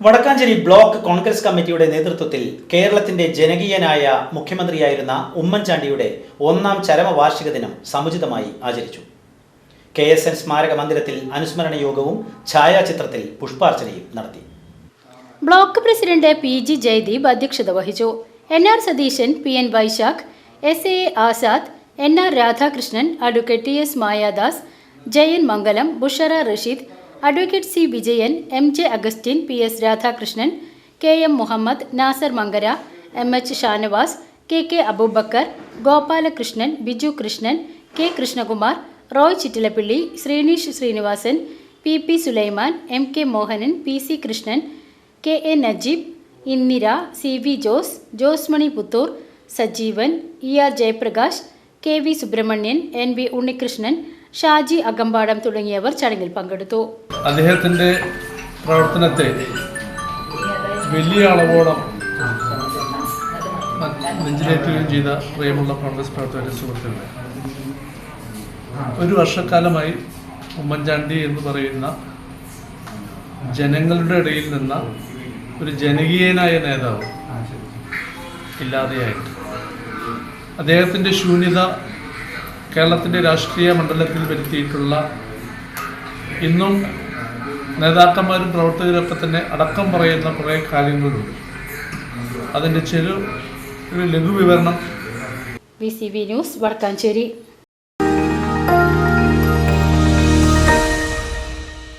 Vadakkanchery block Congress കമ്മിറ്റിയുടെ നേതൃത്വത്തിൽ കേരളത്തിന്റെ ജനകീയനായ മുഖ്യമന്ത്രിയായിരുന്ന ഉമ്മൻചാണ്ടിയുടെ ഒന്നാം ചരമവാർഷിക ദിനം സമുചിതമായി ആചരിച്ചു. കെ എസ് എൻ സ്മാരക മന്ദിരത്തിൽ അനുസ്മരണ യോഗവും ഛായാചിത്രത്തിൽ പുഷ്പാർച്ചനയും നടത്തി. Block president P G Jayadeep അധ്യക്ഷത വഹിച്ചു. N R Satheesan P N Vysakh S A Azad N R Radhakrishnan advocate T S Mayadas Jayan Mangalam Bushara Rasheed advocate C Vijayan M J Augustine P S Radhakrishnan K M Muhammad Nasar Mankara M H Shanavas K K Abubakar Gopalakrishnan Biju Krishnan K Krishnakumar Roy Chittilappilly Sreenish Sreenivasan P P Sulaiman M K Mohanan P C Krishnan K A Najeeb Indira C V Jose Jose Mani Puthur Sajeevan E R Jayaprakash K V Subramanian N V Unnikrishnan Shaji Akampadam തുടങ്ങിയവർ ചടങ്ങിൽ പങ്കെടുത്തു. അദ്ദേഹത്തിന്റെ പ്രവർത്തനത്തെ വലിയ അളവോളം നെഞ്ചിലേറ്റുകയും ചെയ്ത പ്രിയമുള്ള കോൺഗ്രസ് പ്രവർത്തകരുടെ സുഹൃത്തുക്കളെ. ഒരു വർഷക്കാലമായി ഉമ്മൻചാണ്ടി എന്ന് പറയുന്ന ജനങ്ങളുടെ ഇടയിൽ നിന്ന ഒരു ജനകീയനായ നേതാവ് ഇല്ലാതെയായിട്ട് അദ്ദേഹത്തിന്റെ ശൂന്യത കേരളത്തിന്റെ രാഷ്ട്രീയ മണ്ഡലത്തിൽ വരുത്തിയിട്ടുള്ള ഇന്നും നേതാക്കന്മാരും പ്രവർത്തകരൊക്കെ തന്നെ അടക്കം പറയുന്ന കുറേ കാര്യങ്ങളുണ്ട്. അതിന്റെ ചെറു ഒരു ലഘുവിവരണം. V C V news Vadakkanchery.